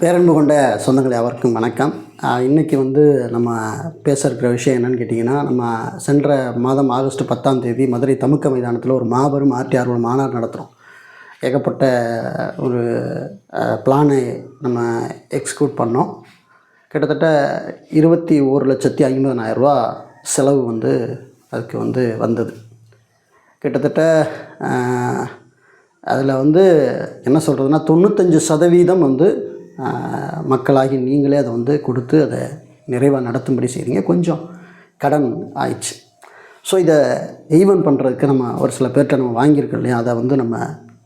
பேரன்பு கொண்ட சொந்தங்களை அவருக்கும் வணக்கம். இன்றைக்கி வந்து நம்ம பேச இருக்கிற விஷயம் என்னென்னு கேட்டிங்கன்னா நம்ம சென்ற மாதம் ஆகஸ்ட் பத்தாம் தேதி மதுரை தமுக்க மைதானத்தில் ஒரு மாபெரும் ஆர்டிஆர் மாநாடு நடத்துகிறோம் ஏகப்பட்ட ஒரு பிளானை நம்ம எக்ஸிக்யூட் பண்ணோம். கிட்டத்தட்ட இருபத்தி ஒரு லட்சத்தி ஐம்பதனாயிரரூபா செலவு வந்து அதுக்கு வந்து வந்தது. கிட்டத்தட்ட அதில் வந்து என்ன சொல்கிறதுனா தொண்ணூத்தஞ்சு சதவீதம் வந்து மக்களாகி நீங்களே அதை வந்து கொடுத்து அதை நிறைவாக நடத்தும்படி செய்கிறீங்க கொஞ்சம் கடன் ஆயிடுச்சு. ஸோ இதை ஈவன் பண்ணுறதுக்கு நம்ம ஒரு சில பேர்கிட்ட நம்ம வாங்கியிருக்கோம் இல்லையா? அதை வந்து நம்ம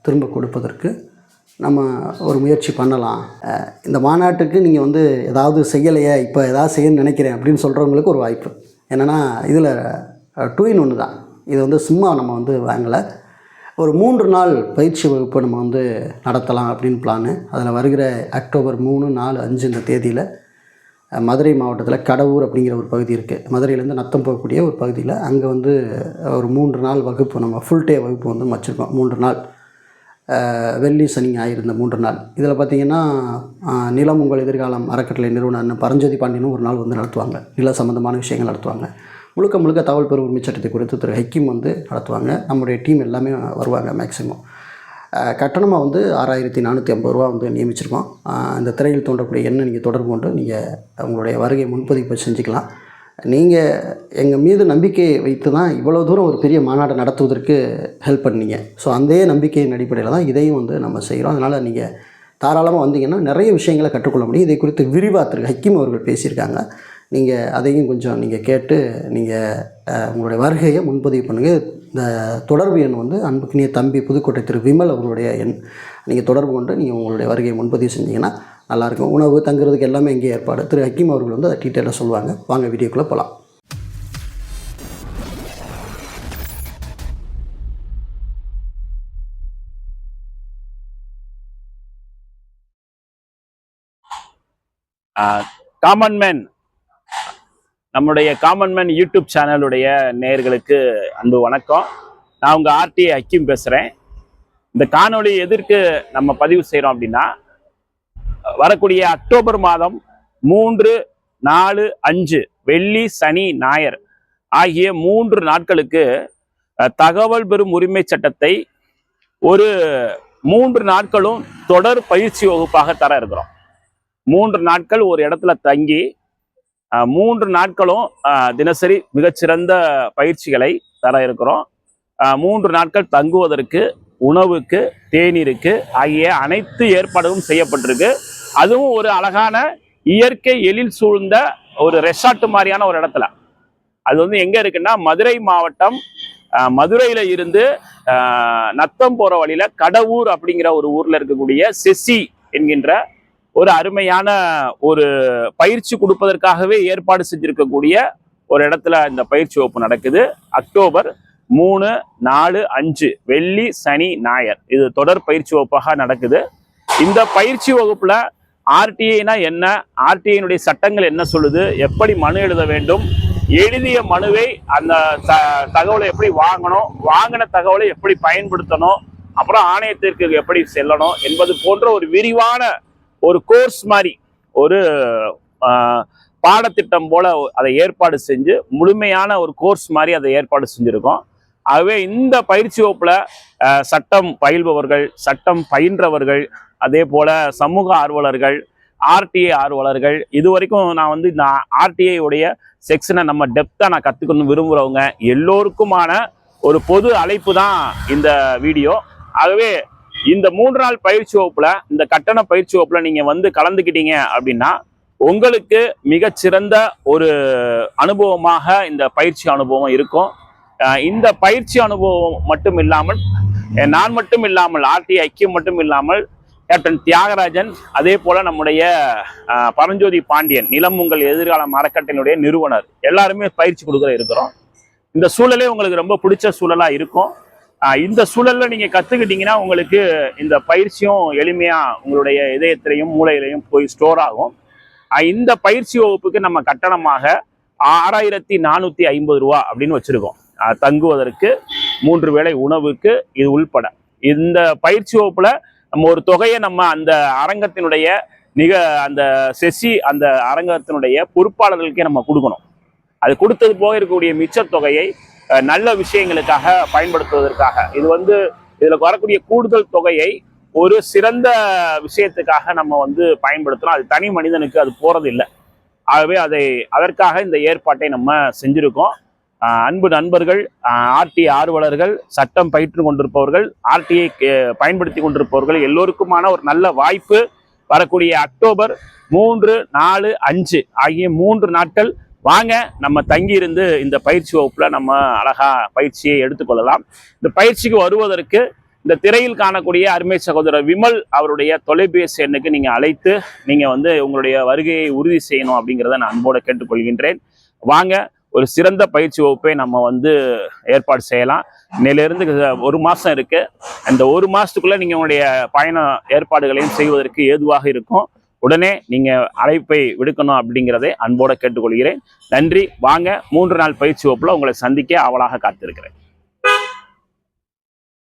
திரும்ப கொடுப்பதற்கு நம்ம ஒரு முயற்சி பண்ணலாம். இந்த மாநாட்டுக்கு நீங்கள் வந்து ஏதாவது செய்யலையே இப்போ ஏதாவது செய்யணும்னு நினைக்கிறேன் அப்படின்னு சொல்கிறவங்களுக்கு ஒரு வாய்ப்பு. என்னென்னா இதில் டூ இன் ஒன்று தான். இது வந்து சும்மா நம்ம வந்து வாங்கலை. ஒரு மூன்று நாள் பயிற்சி வகுப்பு நம்ம வந்து நடத்தலாம் அப்படின்னு பிளானு அதில் வருகிற அக்டோபர் மூணு நாலு அஞ்சு இந்த தேதியில் மதுரை மாவட்டத்தில் கடவுர் அப்படிங்கிற ஒரு பகுதி இருக்குது மதுரையிலேருந்து நத்தம் போகக்கூடிய ஒரு பகுதியில் அங்கே வந்து ஒரு மூன்று நாள் வகுப்பு நம்ம ஃபுல் டே வகுப்பு வந்து வச்சுருக்கோம். மூன்று நாள். வெள்ளி சனி ஞாயிறு இந்த மூன்று நாள். இதில் பார்த்தீங்கன்னா நிலம் உங்கள் எதிர்காலம் அறக்கட்டளை நிறுவனம் பரஞ்சோதி பாண்டியனும் ஒரு நாள் வந்து நடத்துவாங்க. நில சம்மந்தமான விஷயங்கள் நடத்துவாங்க. முழுக்க முழுக்க தகவல் பெறும் உரிமை சட்டத்தை குறித்து திரு ஹக்கீம் வந்து நடத்துவாங்க. நம்முடைய டீம் எல்லாமே வருவாங்க மேக்ஸிமம் கட்டணமாக வந்து ஆறாயிரத்தி நானூற்றி ஐம்பது ரூபா வந்து நியமிச்சிருக்கோம். இந்த திரையில் தோன்றக்கூடிய எண்ணை நீங்கள் தொடர்பு கொண்டு நீங்கள் உங்களுடைய வருகை முன்பதிவு செஞ்சுக்கலாம். நீங்கள் எங்கள் மீது நம்பிக்கை வைத்து தான் இவ்வளோ தூரம் ஒரு பெரிய மாநாடு நடத்துவதற்கு ஹெல்ப் பண்ணீங்க. ஸோ அந்த நம்பிக்கையின் அடிப்படையில் தான் இதையும் வந்து நம்ம செய்கிறோம் அதனால் நீங்கள் தாராளமாக வந்தீங்கன்னா நிறைய விஷயங்களை கற்றுக்கொள்ள முடியும். இதை குறித்து விரிவாக திரு ஹக்கீம் அவர்கள் பேசியிருக்காங்க. நீங்கள் அதையும் கொஞ்சம் நீங்கள் கேட்டு நீங்கள் உங்களுடைய வருகையை முன்பதிவு பண்ணுங்கள் இந்த தொடர்பு எண் வந்து அன்புக்கினிய தம்பி புதுக்கோட்டை திரு விமல் அவர்களுடைய எண். நீங்கள் தொடர்பு கொண்டு நீங்கள் உங்களுடைய வருகையை முன்பதிவு செஞ்சீங்கன்னா நல்லாயிருக்கும் உணவு தங்குறதுக்கு எல்லாமே இங்கே ஏற்பாடு. திரு ஹக்கீம் அவர்கள் வந்து அதை டீட்டெயிலாக சொல்லுவாங்க. வாங்க வீடியோக்குள்ளே போகலாம் காமன் மேன் நம்முடைய காமன் மேன் யூடியூப் சேனலுடைய நேயர்களுக்கு அன்பு வணக்கம். நான் உங்கள் ஆர்டி ஹக்கீம் பேசுகிறேன் இந்த காணொளி எதற்கு நம்ம பதிவு செய்கிறோம் அப்படின்னா வரக்கூடிய அக்டோபர் மாதம் மூன்று நாலு அஞ்சு வெள்ளி சனி ஞாயிறு ஆகிய மூன்று நாட்களுக்கு தகவல் பெறும் உரிமை சட்டத்தை ஒரு மூன்று நாட்களும் தொடர் பயிற்சி வகுப்பாக தர இருக்கிறோம். மூன்று நாட்கள் ஒரு இடத்துல தங்கி மூன்று நாட்களும் தினசரி மிகச்சிறந்த பயிற்சிகளை தர இருக்கிறோம். மூன்று நாட்கள் தங்குவதற்கு உணவுக்கு தேநீருக்கு ஆகிய அனைத்து ஏற்பாடுகளும் செய்யப்பட்டிருக்கு. அதுவும் ஒரு அழகான இயற்கை எழில் சூழ்ந்த ஒரு ரெசார்ட் மாதிரியான ஒரு இடத்துல. அது வந்து எங்க இருக்குன்னா மதுரை மாவட்டம் மதுரையில் மதுரையில இருந்து நத்தம் போற வழியில கடவுர் அப்படிங்கிற ஒரு ஊர்ல இருக்கக்கூடிய செசி என்கின்ற ஒரு அருமையான ஒரு பயிற்சி கொடுப்பதற்காகவே ஏற்பாடு செஞ்சிருக்கக்கூடிய ஒரு இடத்துல இந்த பயிற்சி வகுப்பு நடக்குது. அக்டோபர் மூணு நாலு அஞ்சு வெள்ளி சனி ஞாயர் இது தொடர் பயிற்சி வகுப்பாக நடக்குது. இந்த பயிற்சி வகுப்பில் ஆர்டிஐனா என்ன ஆர்டிஐனுடைய சட்டங்கள் என்ன சொல்லுது எப்படி மனு எழுத வேண்டும் எழுதிய மனுவை அந்த த- தகவலை எப்படி வாங்கணும் வாங்கின தகவலை எப்படி பயன்படுத்தணும் அப்புறம் ஆணையத்திற்கு எப்படி செல்லணும் என்பது போன்ற ஒரு விரிவான ஒரு கோர்ஸ் மாதிரி ஒரு பாடத்திட்டம் போல் அதை ஏற்பாடு செஞ்சு முழுமையான ஒரு கோர்ஸ் மாதிரி அதை ஏற்பாடு செஞ்சுருக்கோம். ஆகவே இந்த பயிற்சி வகுப்பில் சட்டம் பயில்பவர்கள் சட்டம் பயின்றவர்கள் அதே போல் சமூக ஆர்வலர்கள் ஆர்டிஐ ஆர்வலர்கள் இது வரைக்கும் நான் வந்து இந்த ஆர்டிஐ உடைய செக்ஷனை நம்ம டெப்த்தாக நான் கற்றுக்கணும் விரும்புகிறவங்க எல்லோருக்குமான ஒரு பொது அழைப்பு தான் இந்த வீடியோ ஆகவே இந்த மூன்று நாள் பயிற்சி வகுப்புல இந்த கட்டண பயிற்சி வகுப்புல நீங்க வந்து கலந்துக்கிட்டீங்க அப்படின்னா உங்களுக்கு மிகச்சிறந்த ஒரு அனுபவமாக இந்த பயிற்சி அனுபவம் இருக்கும். இந்த பயிற்சி அனுபவம் மட்டும் இல்லாமல் நான் மட்டும் இல்லாமல் ஆர்டி ஐக்கியம் மட்டும் இல்லாமல் கேப்டன் தியாகராஜன் அதே போல நம்முடைய பரஞ்சோதி பாண்டியன் நிலம் உங்கள் எதிர்கால மரக்கட்டினுடைய நிறுவனர் எல்லாருமே பயிற்சி கொடுக்குற இருக்கிறோம். இந்த சூழலே உங்களுக்கு ரொம்ப பிடிச்ச சூழலா இருக்கும். இந்த சூழல்ல நீங்க கத்துக்கிட்டீங்கன்னா உங்களுக்கு இந்த பயிற்சியும் எளிமையா உங்களுடைய இதயத்திலையும் மூளையிலையும் போய் ஸ்டோர் ஆகும். இந்த பயிற்சி வகுப்புக்கு நம்ம கட்டணமாக ஆறாயிரத்தி நானூத்தி ஐம்பது ரூபா அப்படின்னு வச்சிருக்கோம். தங்குவதற்கு மூன்று வேளை உணவுக்கு இது உள்பட. இந்த பயிற்சி வகுப்புல நம்ம ஒரு தொகையை நம்ம அந்த அரங்கத்தினுடைய மிக அந்த செசி அந்த அரங்கத்தினுடைய பொறுப்பாளர்களுக்கே நம்ம கொடுக்கணும். அது கொடுத்தது போக இருக்கக்கூடிய மிச்ச தொகையை நல்ல விஷயங்களுக்காக பயன்படுத்துவதற்காக. இது வந்து இதில் வரக்கூடிய கூடுதல் தொகையை ஒரு சிறந்த விஷயத்துக்காக நம்ம வந்து பயன்படுத்துகிறோம் அது தனி மனிதனுக்கு அது போகிறது இல்லை ஆகவே அதை அதற்காக இந்த ஏற்பாட்டை நம்ம செஞ்சிருக்கோம். அன்பு நண்பர்கள் ஆர்டி ஆர்வலர்கள் சட்டம் பயிற்று கொண்டிருப்பவர்கள் ஆர்டிஐ பயன்படுத்தி கொண்டிருப்பவர்கள் எல்லோருக்குமான ஒரு நல்ல வாய்ப்பு. வரக்கூடிய அக்டோபர் மூன்று நாலு அஞ்சு ஆகிய மூன்று நாட்கள் வாங்க நம்ம தங்கியிருந்து இந்த பயிற்சி வகுப்பில் நம்ம அழகாக பயிற்சியை எடுத்துக்கொள்ளலாம். இந்த பயிற்சிக்கு வருவதற்கு இந்த திரையில் காணக்கூடிய அருமை சகோதரர் விமல் அவருடைய தொலைபேசி எண்ணுக்கு நீங்கள் அழைத்து நீங்கள் வந்து உங்களுடைய வருகையை உறுதி செய்யணும் அப்படிங்கிறத நான் அன்போடு கேட்டுக்கொள்கின்றேன். வாங்க ஒரு சிறந்த பயிற்சி வகுப்பை நம்ம வந்து ஏற்பாடு செய்யலாம். இன்னையிலிருந்து ஒரு மாதம் இருக்குது அந்த ஒரு மாதத்துக்குள்ளே நீங்கள் உங்களுடைய பயண ஏற்பாடுகளையும் செய்வதற்கு ஏதுவாக இருக்கும். உடனே நீங்கள் அழைப்பை விடுக்கணும் அப்படிங்கிறதை அன்போடு கேட்டுக்கொள்கிறேன். நன்றி. வாங்க மூன்று நாள் பயிற்சி வகுப்பில் உங்களை சந்திக்க அவளாக காத்திருக்கிறேன்.